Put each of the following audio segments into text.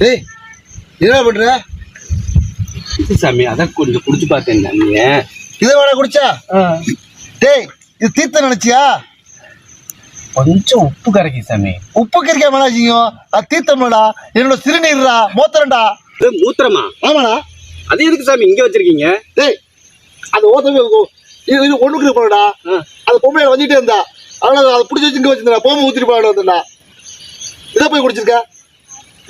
டேய் என்ன பண்ற? சாமி அதான் கொஞ்சம் குடிச்சு பார்த்தேன் தண்ணிய இதை வேணா குடிச்சா? டேய் இது தீர்த்த நினைச்சியா? கொஞ்சம் உப்பு கரைக்கு சாமி. உப்பு கறிக்கா மேலாச்சிங்க அது தீர்த்தம்டா என்னோட சிறுநீர்டா மோத்திரம்டா. மூத்திரமா? ஆமாடா. அது எதுக்கு சாமி இங்க வச்சிருக்கீங்க? டேய் அது ஓத்தமே இது இது ஒண்ணுக்கு போடா அது பொம்பளை வந்துட்டே இருந்தா. அதனால அதை பிடிச்சி வச்சு இங்க வச்சிருந்தா போம ஊத்திட்டு போட வந்தா இதை போய் குடிச்சிருக்க?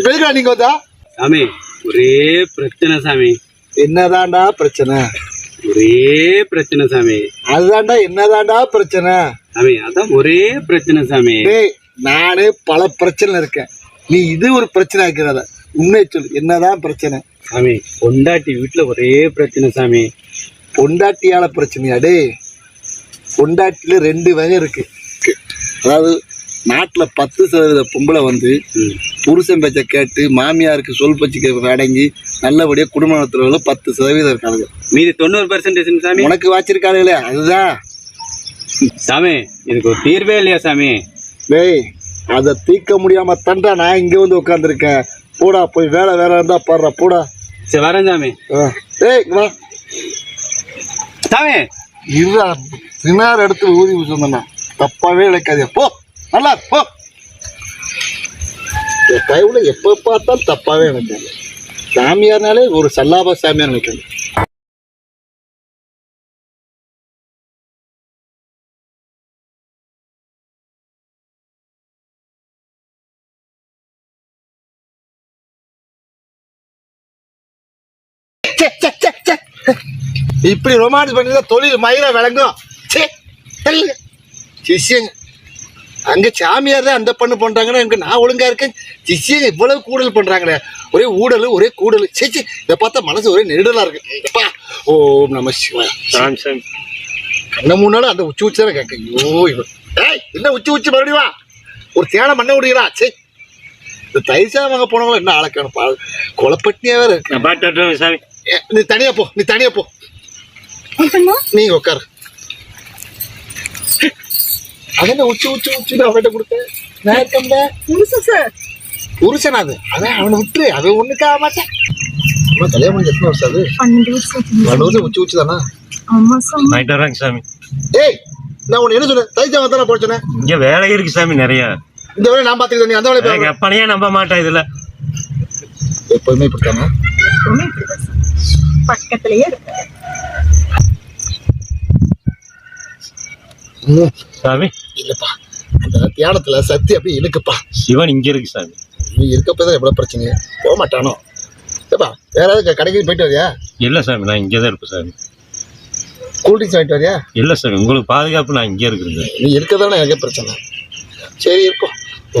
இப்ப எதுக்கா நீங்க வந்தா? சாமி ஒரே பிரச்சனை சாமி. என்னதான்டா பிரச்சனை? ஒரே பிரச்சனை சாமி. அதுதான்டா என்னதான்டா பிரச்சனை? சாமி அதான் ஒரே பிரச்சனை சாமி. டேய் நானே பல பிரச்சனை இருக்கேன். நீ இது ஒரு பிரச்சனை ஆக்கிறத உண்மையை சொல்லு என்னதான் பிரச்சனை? சாமி பொண்டாட்டி வீட்டுல ஒரே பிரச்சனை சாமி. பொண்டாட்டியால பிரச்சனையா டேய்? பொண்டாட்டில ரெண்டு வகை இருக்கு. அதாவது நாட்டுல பத்து சதவீத பொம்பளை வந்து. புருஷன் பேச்சை கேட்டு மாமியாருக்கு சொல் பேச்சுக்கு அடங்கி நல்லபடியா குடும்ப நடத்துறவங்க பத்து சதவீதம் இருக்காங்க மீதி தொண்ணூறு பர்சன்டேஜ் சாமி? உனக்கு வாச்சிருக்காங்களே அதுதான். சாமி இதுக்கு ஒரு தீர்வே இல்லையா சாமி? டேய் அதை தீர்க்க முடியாம தண்டா நான் இங்க வந்து உட்காந்துருக்கேன் போடா போய் வேலை வேலை இருந்தா பாடுறா போடா. சரி வரேன் சாமி. இங்க வா. சாமி. இருடா தினார் எடுத்து ஊதி சொன்னா தப்பாவே இழைக்காதே போ நல்லா போ. என் கைவுல எப்ப பார்த்தாலும் தப்பாவே நினைக்காது சாமியார்னாலே ஒரு சல்லாப சாமியார் நினைக்காது. இப்படி ரொமான்ஸ் பண்ணி தொழில் மயிர விளங்கும். சிஷ்யங்க அங்க சாமியார் தான் அந்த பண்ணு பண்றாங்கன்னா இங்க நான் ஒழுங்கா இருக்கேன். சிஷ்யங்க இவ்வளவு கூடல் பண்றாங்களே. ஒரே ஊடல் ஒரே கூடல். சேச்சி இதை பார்த்தா மனசு ஒரே நெருடலா இருக்கு. எப்பா? ஓம் நம சிவாய். கண்ண முன்னால அந்த உச்சி உச்சி தானே கேட்க. ஐயோ இவன் ஏய் என்ன உச்சி உச்சி மறுபடியும் வா. ஒரு தேனை மண்ணை விடுகிறா சே. இந்த தயிர்சா வாங்க போனவங்களும் என்ன ஆளக்கணும் பா கொலப்பட்டினியா வேற இருக்கு. நீ தனியா போ. நீ தனியா போ. நீ உட்காரு. அதென்ன உச்சி உச்சி உச்சி அவன்கிட்ட கொடுத்தேன் நான் இருக்கேன்ல புருஷன் அது. அதான் அவனை விட்டுரு. அவன் ஒண்ணுக்கு ஆக மாட்டேன். அம்மா கல்யாணம் பண்ணி எத்தனை வருஷம் அது? பன்னெண்டு வருஷம் பன்னெண்டு வருஷம் உச்சி உச்சி தானா? ஆமா சாமி வராங்க சாமி. ஏய் நான் உன்னை என்ன சொன்னேன்? தைச்சா வந்தா நான் போட சொன்னேன் இங்க வேலை இருக்கு சாமி நிறைய. இந்த வேலையை நான் பாத்துக்கிறேன் நீ அந்த வேலையை எனக்கு பாரு. எப்பனையே நம்ப மாட்டேன் இதுல. எப்பவுமே சாமி. பக்கத்திலேயே இருக்கு சாமி. இல்லப்பா அந்த தியானத்துல சக்தி அப்படியே இழுக்குப்பா. சிவன் இங்க இருக்கு சாமி. நீ இருக்கப்பதான் எவ்வளவு பிரச்சனை போக மாட்டானோ? ஏப்பா வேற ஏதாவது கடைக்கு போயிட்டு வரியா? இல்ல சாமி நான் இங்கே தான் இருப்பேன் சாமி. கூல்ட்ரிங்க்ஸ் வாங்கிட்டு வரியா? இல்ல சாமி உங்களுக்கு பாதுகாப்பு நான் இங்கே இருக்கிறது நீ இருக்கதானே எனக்கே பிரச்சனை. சரி இருப்போம். ஓ